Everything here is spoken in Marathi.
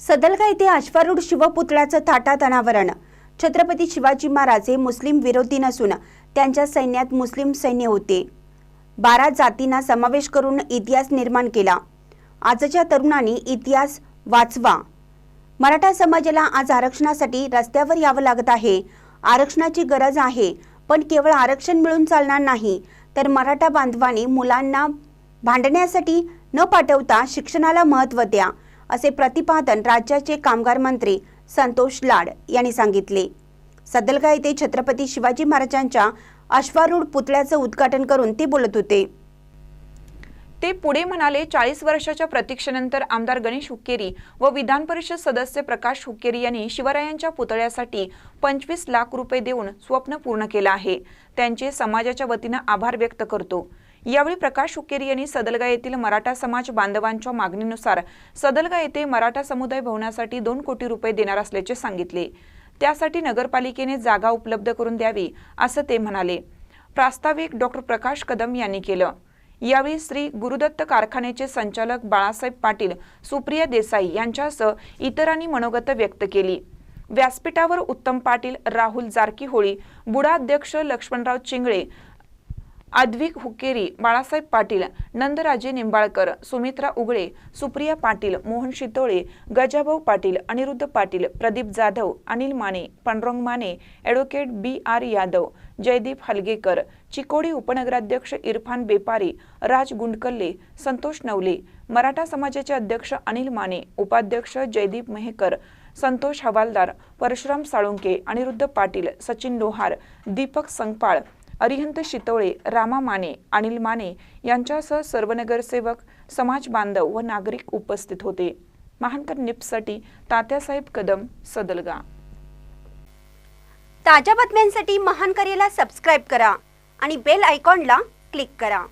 सदलगा येथे अश्वारूढ शिवपुतळ्याचं थाटात अनावरण छत्रपती शिवाजी महाराज हे मुस्लिम विरोधी नसून त्यांच्या सैन्यात मुस्लिम सैन्य होते. बारा जातींना समावेश करून इतिहास निर्माण केला. आजच्या तरुणांनी इतिहास वाचवा. मराठा समाजाला आज आरक्षणासाठी रस्त्यावर यावं लागत आहे. आरक्षणाची गरज आहे पण केवळ आरक्षण मिळून चालणार नाही तर मराठा बांधवांनी मुलांना भांडण्यासाठी न पाठवता शिक्षणाला महत्त्व द्या. असे प्रतिपादन राज्याचे कामगार मंत्री संतोष लाड यांनी सांगितले. सदलगा येथे छत्रपती शिवाजी महाराजांच्या अश्वारूढ पुतळ्याचं उद्घाटन करून ते बोलत होते. ते पुढे म्हणाले चाळीस वर्षाच्या प्रतीक्षेनंतर आमदार गणेश हुक्केरी व विधान परिषद सदस्य प्रकाश हुक्केरी यांनी शिवरायांच्या पुतळ्यासाठी पंचवीस लाख रुपये देऊन स्वप्न पूर्ण केलं आहे. त्यांचे समाजाच्या वतीनं आभार व्यक्त करतो. यावेळी प्रकाश हुकेरी यांनी सदलगा येथील मराठा समाज बांधवांच्या मागणीनुसार सदलगा येथे मराठा समुदाय भवनासाठी दोन कोटी रुपये देणार असल्याचे सांगितले. त्यासाठी नगरपालिकेने जागा उपलब्ध करून द्यावी असं ते म्हणाले. प्रास्ताविक डॉक्टर प्रकाश कदम यांनी केलं. यावेळी श्री गुरुदत्त कारखान्याचे संचालक बाळासाहेब पाटील सुप्रिया देसाई यांच्यासह इतरांनी मनोगत व्यक्त केली. व्यासपीठावर उत्तम पाटील राहुल जारकीहोळी बुडा अध्यक्ष Laxmanrao Chingale Advik Hukkeri Balasaheb Patil Nandraje Nimbalkar Sumitra Ugale Supriya Patil Mohan Shitole Gajabhau Patil Aniruddha Patil Pradeep Jadhav Anil Mane Pandurang Mane advocate B R Yadav Jaydeep Halgekar Chikodi उपनगराध्यक्ष इरफान बेपारी राज गुंडकल्ले संतोष नवले मराठा समाजाचे अध्यक्ष अनिल माने उपाध्यक्ष जयदीप मेहकर संतोष हवालदार परशुराम साळुंके अनिरुद्ध पाटील सचिन लोहार दीपक संगपाळ अरिहंत शितोळे रामा माने अनिल माने यांच्यासह सर्व नगरसेवक समाज बांधव व नागरिक उपस्थित होते. महानकर निप्ससाठी तात्यासाहेब कदम सदलगा. ताज्या बातम्यांसाठी महान करेला सबस्क्राईब करा आणि बेल आयकॉनला क्लिक करा.